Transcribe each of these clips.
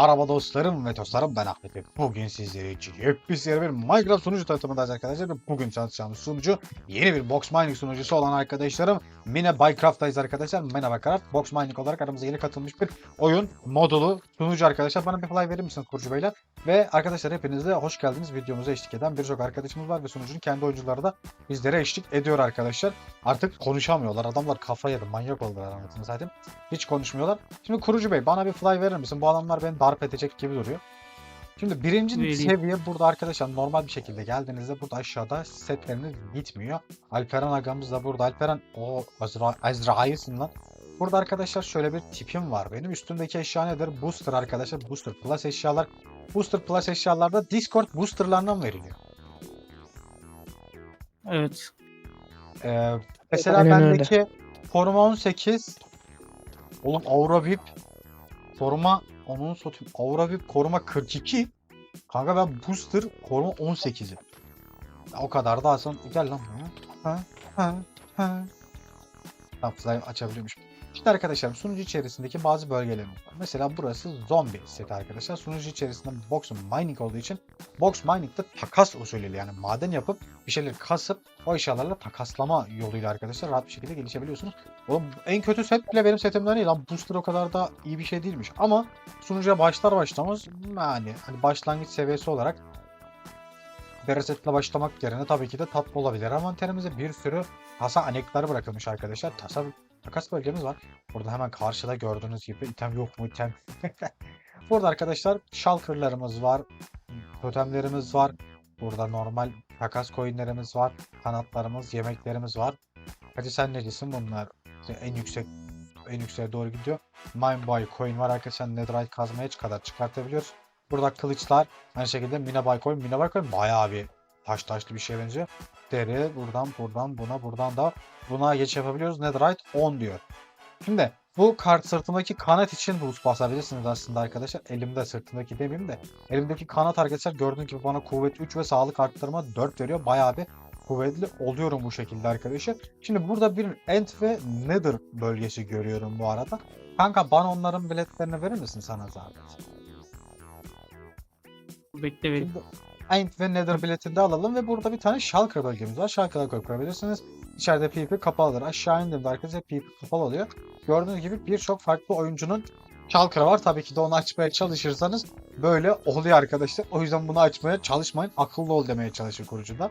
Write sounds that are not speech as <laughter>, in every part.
Merhaba dostlarım ve dostlarım ben Ahmet. Bugün sizlere için yepyeni bir Minecraft sunucu tanıtımındayız arkadaşlar. Bugün çalışacağımız sunucu yeni bir Box Mining sunucusu olan arkadaşlarım Mine Bycraft'tayız arkadaşlar. Mine Bycraft Box Mining olarak aramıza yeni katılmış bir oyun modulu sunucu arkadaşlar. Bana bir fly verir misiniz kurucu beyler? Ve arkadaşlar hepiniz de hoş geldiniz. Videomuza eşlik eden birçok arkadaşımız var ve sunucunun kendi oyuncuları da bizlere eşlik ediyor arkadaşlar. Artık konuşamıyorlar. Adamlar kafa yedi. Manyak oldular anlatını zaten. Hiç konuşmuyorlar. Şimdi kurucu bey bana bir fly verir misin? Bu adamlar beni darp edecek gibi duruyor. Şimdi birinci Vereyim. seviye burada arkadaşlar normal bir şekilde geldiğinizde burada aşağıda setleriniz gitmiyor. Alperen agamız da burada. Alperen o Azra Azrail'sin lan. Burada arkadaşlar şöyle bir tipim var benim. Üstümdeki eşya nedir? Booster arkadaşlar. Booster Plus eşyalar. Booster Plus eşyalarda Discord boosterlarından veriliyor. Evet. Ee, mesela Aynen öyle. bendeki forma 18 Oğlum Aura VIP forma onun satayım. Aura VIP koruma 42 Kanka ben booster koruma 18'i. Ya O kadar da alsam gel lan. Ha, ha, ha. Tamam açabiliyormuş. İşte arkadaşlar sunucu içerisindeki bazı bölgelerimiz var. Mesela burası zombi seti arkadaşlar. Sunucu içerisinde box mining olduğu için box mining'de takas usulüyle yani maden yapıp bir şeyleri kasıp o eşyalarla takaslama yoluyla arkadaşlar rahat bir şekilde gelişebiliyorsunuz. Oğlum en kötü set bile benim setimden değil lan. Booster o kadar da iyi bir şey değilmiş. Ama sunucuya başlar başlamaz yani hani başlangıç seviyesi olarak Bereset'le başlamak yerine tabii ki de tatlı olabilir. Envanterimize bir sürü tasa anekler bırakılmış arkadaşlar. Tasa takas bölgemiz var. Burada hemen karşıda gördüğünüz gibi item yok mu item. <laughs> Burada arkadaşlar shulker'larımız var. Totemlerimiz var. Burada normal takas coinlerimiz var. Kanatlarımız, yemeklerimiz var. Hadi sen ne diyorsun bunlar? İşte en yüksek en yükseğe doğru gidiyor. Mine Buy coin var arkadaşlar. Netherite kazmaya kadar çıkartabiliyoruz. Burada kılıçlar. Aynı şekilde Mina Buy coin. Mina Buy coin bayağı bir taş taşlı bir şeye benziyor. Deri buradan buradan buna buradan da buna geç yapabiliyoruz. Netherite 10 diyor. Şimdi bu kart sırtındaki kanat için boost basabilirsiniz aslında arkadaşlar. Elimde sırtındaki demeyeyim de. Elimdeki kanat arkadaşlar gördüğünüz gibi bana kuvvet 3 ve sağlık arttırma 4 veriyor. Bayağı bir kuvvetli oluyorum bu şekilde arkadaşlar. Şimdi burada bir End ve Nether bölgesi görüyorum bu arada. Kanka bana onların biletlerini verir misin sana zahmet? Bekle vereyim. Şimdi End ve Nether biletini de alalım ve burada bir tane Shulker bölgemiz var. Shulker'a koyup kurabilirsiniz. İçeride PvP kapalıdır. Aşağı indiğimde arkadaşlar PvP kapalı oluyor. Gördüğünüz gibi birçok farklı oyuncunun Shulker'ı var. Tabii ki de onu açmaya çalışırsanız böyle oluyor arkadaşlar. O yüzden bunu açmaya çalışmayın. Akıllı ol demeye çalışır kurucu da.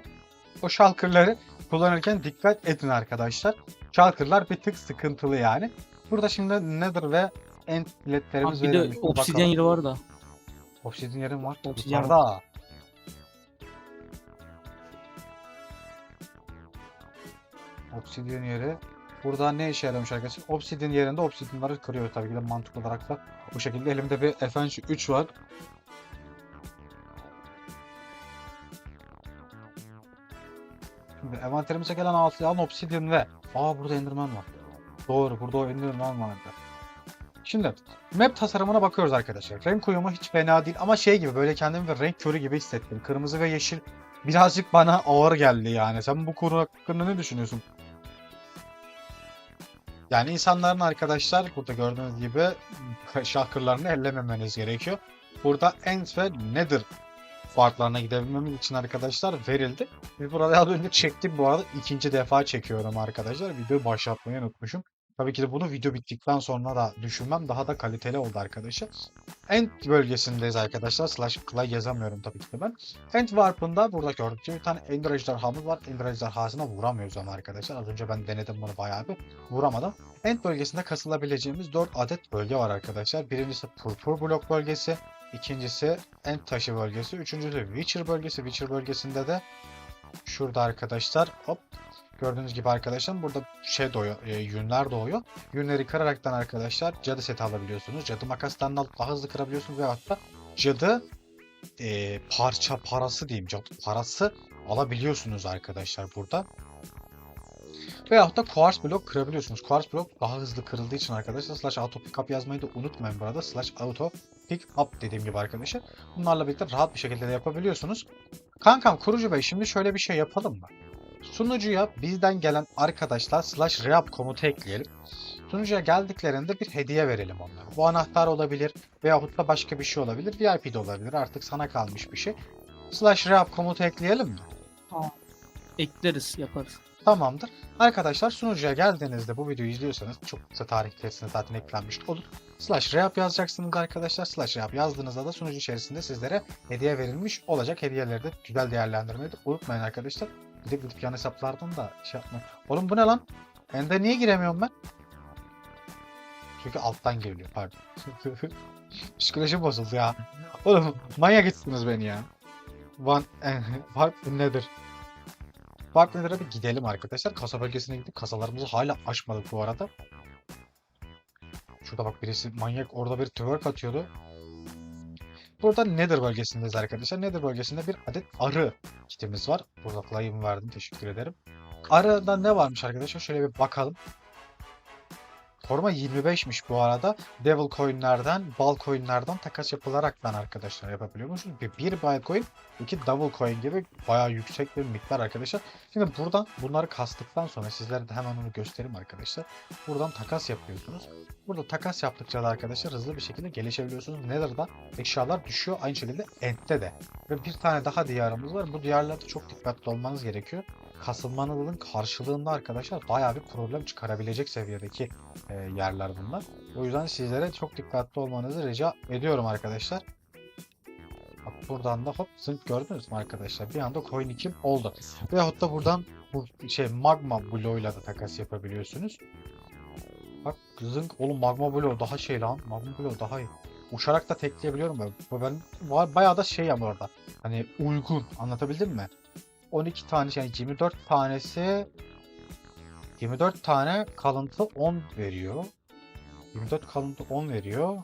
O Shulker'ları kullanırken dikkat edin arkadaşlar. Shulker'lar bir tık sıkıntılı yani. Burada şimdi Nether ve End biletlerimiz Bak bir de verilmiş. Obsidyen yeri var da. Obsidian yerim var. Obsidian Yukarıda. Obsidian yeri. Burada ne işe yaramış arkadaşlar? Obsidian yerinde obsidianları kırıyor tabii ki de mantık olarak da. Bu şekilde elimde bir FNC 3 var. Şimdi envanterimize gelen altı alan obsidian ve Aa burada enderman var. Doğru burada o enderman vardı. Şimdi map tasarımına bakıyoruz arkadaşlar. Renk uyumu hiç fena değil ama şey gibi böyle kendimi bir renk körü gibi hissettim. Kırmızı ve yeşil birazcık bana ağır geldi yani. Sen bu konu hakkında ne düşünüyorsun? Yani insanların arkadaşlar burada gördüğünüz gibi şahkırlarını ellememeniz gerekiyor. Burada End ve Nether farklarına gidebilmemiz için arkadaşlar verildi. Ve burada az önce çektim bu arada ikinci defa çekiyorum arkadaşlar. Videoyu başlatmayı unutmuşum. Tabii ki de bunu video bittikten sonra da düşünmem daha da kaliteli oldu arkadaşlar. End bölgesindeyiz arkadaşlar. Slash clay yazamıyorum tabii ki de ben. End Warp'ında burada gördüğünüz gibi bir tane Ender ejderhamız var. Ender ejderhasına vuramıyoruz ama arkadaşlar. Az önce ben denedim bunu bayağı bir vuramadım. End bölgesinde kasılabileceğimiz 4 adet bölge var arkadaşlar. Birincisi Purpur Blok bölgesi. ikincisi End taşı bölgesi. Üçüncüsü Witcher bölgesi. Witcher bölgesinde de şurada arkadaşlar hop Gördüğünüz gibi arkadaşlar burada şey doğuyor, e, yünler doğuyor. Yünleri kıraraktan arkadaşlar cadı seti alabiliyorsunuz. Cadı makastan daha hızlı kırabiliyorsunuz ve hatta cadı e, parça parası diyeyim cadı parası alabiliyorsunuz arkadaşlar burada. Veyahut da quartz blok kırabiliyorsunuz. Quartz blok daha hızlı kırıldığı için arkadaşlar slash auto pickup yazmayı da unutmayın burada. Slash auto pick up dediğim gibi arkadaşlar. Bunlarla birlikte rahat bir şekilde de yapabiliyorsunuz. Kankam kurucu bey şimdi şöyle bir şey yapalım mı? Sunucuya bizden gelen arkadaşlar slash reap komutu ekleyelim. Sunucuya geldiklerinde bir hediye verelim onlara. Bu anahtar olabilir veyahut da başka bir şey olabilir. VIP de olabilir. Artık sana kalmış bir şey. Slash reap komutu ekleyelim mi? Ekleriz, yaparız. Tamamdır. Arkadaşlar sunucuya geldiğinizde bu videoyu izliyorsanız çok kısa tarih içerisinde zaten eklenmiş olur. Slash reap yazacaksınız arkadaşlar. Slash reap yazdığınızda da sunucu içerisinde sizlere hediye verilmiş olacak. Hediyeleri de güzel değerlendirmeyi de unutmayın arkadaşlar. Gidip gidip yan hesaplardan da şey yapmayın. Oğlum bu ne lan? Ende niye giremiyorum ben? Çünkü alttan geliyor pardon. <laughs> Psikolojim bozuldu ya. Oğlum manyak etsiniz beni ya. Van, <laughs> Fark nedir? Fark nedir hadi gidelim arkadaşlar. Kasa bölgesine gidip kasalarımızı hala açmadık bu arada. Şurada bak birisi manyak orada bir twerk atıyordu. Burada Nether bölgesindeyiz arkadaşlar. Nether bölgesinde bir adet arı kitimiz var. Burada claim verdim. Teşekkür ederim. Arada ne varmış arkadaşlar? Şöyle bir bakalım. Forma 25'miş bu arada. Devil coin'lerden, bal coin'lerden takas yapılaraktan arkadaşlar yapabiliyormuşuz. Bir, bir buy coin, iki double coin gibi bayağı yüksek bir miktar arkadaşlar. Şimdi buradan bunları kastıktan sonra sizlere de hemen onu göstereyim arkadaşlar. Buradan takas yapıyorsunuz. Burada takas yaptıkça da arkadaşlar hızlı bir şekilde gelişebiliyorsunuz. Nether'da eşyalar düşüyor. Aynı şekilde End'de de. Ve bir tane daha diyarımız var. Bu diyarlarda çok dikkatli olmanız gerekiyor. Kasılmanızın karşılığında arkadaşlar bayağı bir problem çıkarabilecek seviyedeki e, yerler bunlar. O yüzden sizlere çok dikkatli olmanızı rica ediyorum arkadaşlar. Bak buradan da hop zınk gördünüz mü arkadaşlar? Bir anda coin 2 oldu. Veyahut da buradan bu şey magma bloğuyla da takas yapabiliyorsunuz. Bak zınk oğlum magma bloğu daha şey lan. Magma bloğu daha iyi. Uçarak da tekleyebiliyorum ben. Ben var bayağı da şey ama orada. Hani uygun anlatabildim mi? 12 tane yani 24 tanesi 24 tane kalıntı 10 veriyor. 24 kalıntı 10 veriyor.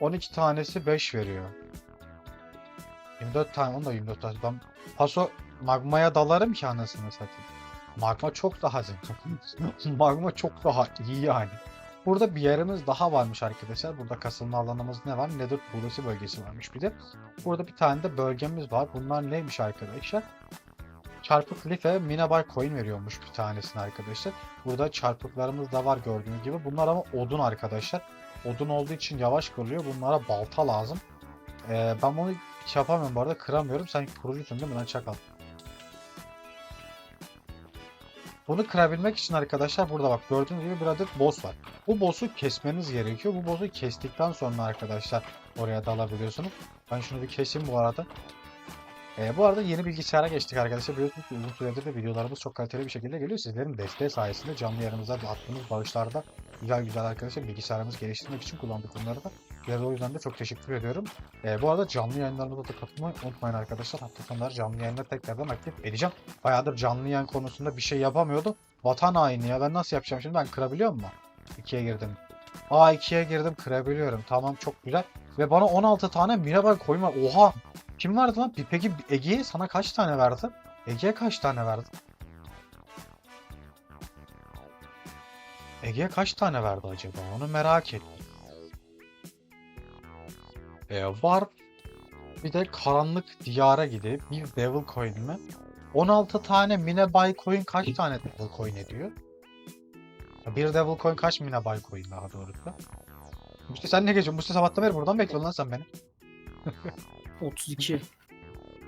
12 tanesi 5 veriyor. 24 tane 10 da 24 tane. Ben paso magmaya dalarım ki anasını satayım. Magma çok daha zengin. <laughs> magma çok daha iyi yani. Burada bir yerimiz daha varmış arkadaşlar. Burada kasılma alanımız ne var? Nether burası bölgesi varmış bir de. Burada bir tane de bölgemiz var. Bunlar neymiş arkadaşlar? Çarpık life minabar coin veriyormuş bir tanesini arkadaşlar. Burada çarpıklarımız da var gördüğünüz gibi. Bunlar ama odun arkadaşlar. Odun olduğu için yavaş kırılıyor. Bunlara balta lazım. Ee, ben bunu hiç yapamıyorum bu arada. Kıramıyorum. Sen kurucusun değil mi lan çakal? Bunu kırabilmek için arkadaşlar burada bak gördüğünüz gibi bir adet boss var. Bu boss'u kesmeniz gerekiyor. Bu boss'u kestikten sonra arkadaşlar oraya dalabiliyorsunuz. Ben şunu bir keseyim bu arada. Ee, bu arada yeni bilgisayara geçtik arkadaşlar. Biliyorsunuz ki uzun süredir de videolarımız çok kaliteli bir şekilde geliyor. Sizlerin desteği sayesinde canlı yayınımızda attığımız bağışlarda güzel güzel arkadaşlar bilgisayarımızı geliştirmek için kullandık bunları da. Size de o yüzden de çok teşekkür ediyorum. Ee, bu arada canlı yayınlarımıza da katılmayı unutmayın arkadaşlar. Hafta sonları canlı yayınları tekrardan aktif edeceğim. Bayağıdır canlı yayın konusunda bir şey yapamıyordum. Vatan haini ya ben nasıl yapacağım şimdi ben kırabiliyor mu? 2'ye girdim. Aa 2'ye girdim kırabiliyorum. Tamam çok güzel. Ve bana 16 tane mirabar koyma. Oha! Kim verdi lan? Bir- Peki Ege'ye sana kaç tane verdi? Ege'ye kaç tane verdi? Ege'ye kaç tane verdi acaba? Onu merak ettim. Ee, var. Bir de karanlık diyara gidip bir devil coin mi? 16 tane mine buy coin kaç tane devil coin ediyor? Bir devil coin kaç mine buy coin daha doğrusu? İşte sen ne geçiyorsun? Bu sabahtan beri buradan bekliyorsun lan sen beni. 32.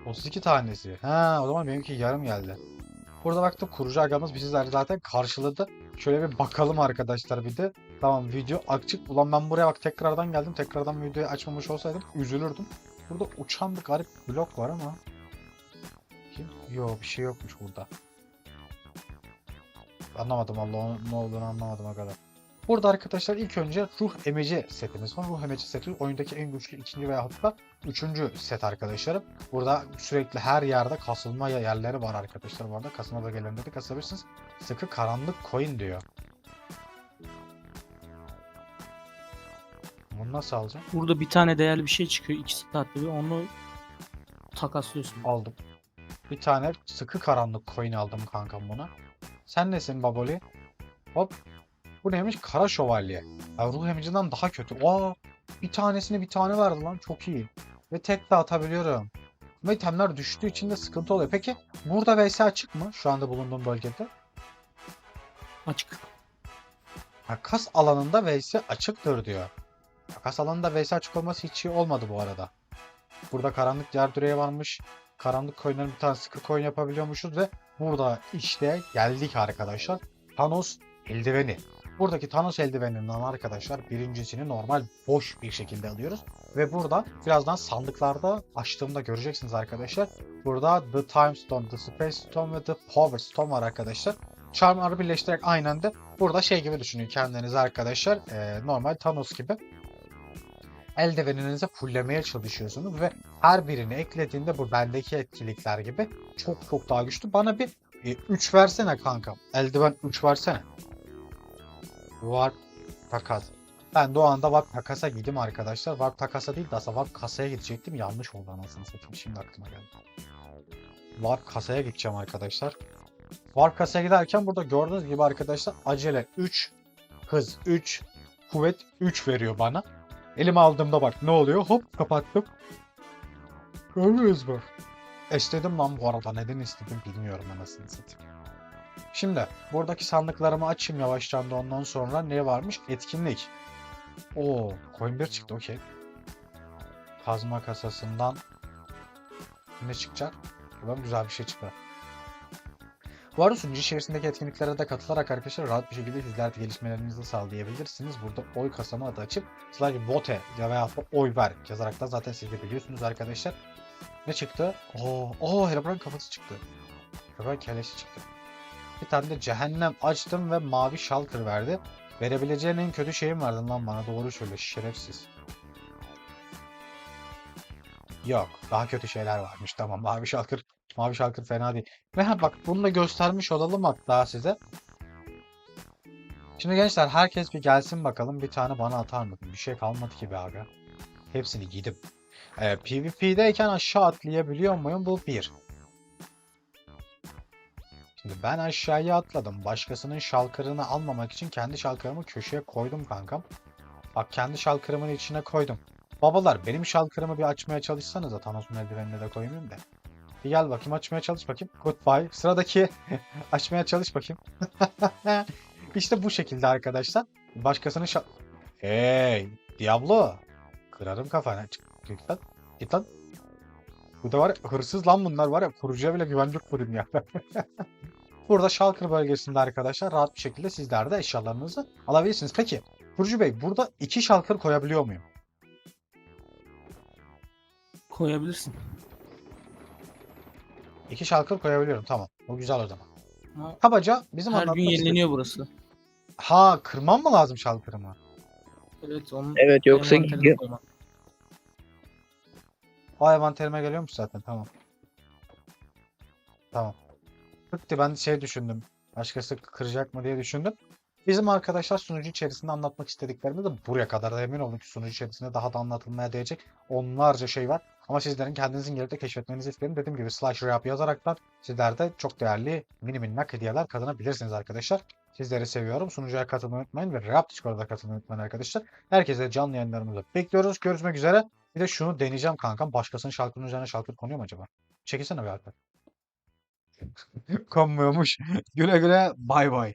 32 tanesi. Ha o zaman benimki yarım geldi. Burada baktım kurucu agamız bizi zaten karşıladı. Şöyle bir bakalım arkadaşlar bir de. Tamam video açık. Ulan ben buraya bak tekrardan geldim. Tekrardan videoyu açmamış olsaydım üzülürdüm. Burada uçan bir garip blok var ama. Kim? Yo bir şey yokmuş burada. Anlamadım Allah ne olduğunu anlamadım o kadar. Burada arkadaşlar ilk önce ruh emeci setimiz var. Ruh emeci seti oyundaki en güçlü ikinci veya hatta üçüncü set arkadaşlarım. Burada sürekli her yerde kasılma yerleri var arkadaşlar. Bu arada kasılma bölgelerinde de kasabilirsiniz. Sıkı karanlık coin diyor. Bunu nasıl alacağım? Burada bir tane değerli bir şey çıkıyor 2 saatte bir onu takaslıyorsun. Aldım. Bir tane sıkı karanlık coin aldım kankam buna. Sen nesin Baboli? Hop. Bu neymiş? Kara şövalye. Ya ruh emicinden daha kötü. Aa, bir tanesini bir tane verdi lan. Çok iyi. Ve tek de atabiliyorum. Ama itemler düştüğü için de sıkıntı oluyor. Peki burada VS açık mı? Şu anda bulunduğum bölgede. Açık. takas alanında VS açıktır diyor. Takas alanında VS açık olması hiç iyi olmadı bu arada. Burada karanlık diğer düreğe varmış. Karanlık coin'lerin bir tane sıkı coin yapabiliyormuşuz ve burada işte geldik arkadaşlar. Thanos eldiveni. Buradaki Thanos eldiveninden arkadaşlar birincisini normal boş bir şekilde alıyoruz. Ve burada birazdan sandıklarda açtığımda göreceksiniz arkadaşlar. Burada The Time Stone, The Space Stone ve The Power Stone var arkadaşlar. Charmları birleştirerek aynen de burada şey gibi düşünün kendinizi arkadaşlar. Ee, normal Thanos gibi eldiveninizi fullemeye çalışıyorsunuz ve her birini eklediğinde bu bendeki etkilikler gibi çok çok daha güçlü. Bana bir 3 versene kanka. Eldiven 3 versene. Var takas. Ben de o anda var takasa gittim arkadaşlar. Var takasa değil de aslında var kasaya gidecektim. Yanlış oldu anasını satayım. Şimdi aklıma geldi. Var kasaya gideceğim arkadaşlar. Var kasaya giderken burada gördüğünüz gibi arkadaşlar acele 3, hız 3, kuvvet 3 veriyor bana. Elime aldığımda bak ne oluyor? Hop kapattım. Görüyoruz mü? İstedim lan bu arada. Neden istedim bilmiyorum anasını satayım. Şimdi buradaki sandıklarımı açayım yavaştan da ondan sonra ne varmış? Etkinlik. Oo, coin 1 çıktı okey. Kazma kasasından ne çıkacak? Buradan güzel bir şey çıktı. Bu arada sunucu içerisindeki etkinliklere de katılarak arkadaşlar rahat bir şekilde sizler de gelişmelerinizi sağlayabilirsiniz. Burada oy kasama adı açıp slash vote ya veya oy ver yazarak da zaten siz de biliyorsunuz arkadaşlar. Ne çıktı? Oo, oo Herobrine kafası çıktı. Herobrine kellesi çıktı. Bir tane de cehennem açtım ve mavi shulker verdi. Verebileceğin en kötü şeyim verdin lan bana doğru söyle şerefsiz. Yok daha kötü şeyler varmış tamam mavi shulker mavi shulker fena değil. Ve ha bak bunu da göstermiş olalım hatta size. Şimdi gençler herkes bir gelsin bakalım bir tane bana atar mı? Bir şey kalmadı ki be abi. Hepsini giydim. Ee, PvP'deyken aşağı atlayabiliyor muyum? Bu bir. Şimdi ben aşağıya atladım. Başkasının şalkırını almamak için kendi şalkırımı köşeye koydum kankam. Bak kendi şalkırımın içine koydum. Babalar benim şalkırımı bir açmaya çalışsanız da Thanos'un eldivenine de koymayayım da. Bir gel bakayım açmaya çalış bakayım. Goodbye. Sıradaki <laughs> açmaya çalış bakayım. <laughs> işte bu şekilde arkadaşlar. Başkasının şal... Hey Diablo. Kırarım kafana. Çık, Git lan. Git lan. Bu da var ya, hırsız lan bunlar var ya kurucuya bile güvenlik kurayım ya. Burada Shulker bölgesinde arkadaşlar rahat bir şekilde sizler de eşyalarınızı alabilirsiniz. Peki Kurucu Bey burada iki Shulker koyabiliyor muyum? Koyabilirsin. İki Shulker koyabiliyorum tamam. O güzel o zaman. Ama Kabaca bizim her gün anlatmak yenileniyor burası. Ha kırmam mı lazım Shulker'ımı? Evet onun Evet yoksa envanterine koyman. O envanterime geliyormuş zaten tamam. Tamam. Bitti ben şey düşündüm. Başkası kıracak mı diye düşündüm. Bizim arkadaşlar sunucu içerisinde anlatmak istediklerimi de buraya kadar da emin olun ki sunucu içerisinde daha da anlatılmaya değecek onlarca şey var. Ama sizlerin kendinizin gelip de keşfetmenizi isterim. Dediğim gibi slash rap yazaraktan sizler de çok değerli mini minnak hediyeler kazanabilirsiniz arkadaşlar. Sizleri seviyorum. Sunucuya katılmayı unutmayın ve Rap Discord'a katılmayı unutmayın arkadaşlar. Herkese canlı yayınlarımızı bekliyoruz. Görüşmek üzere. Bir de şunu deneyeceğim kankam. Başkasının şarkının üzerine şarkı konuyor mu acaba? Çekilsene bir Alper. Konmuyormuş. <laughs> güle güle bay bay.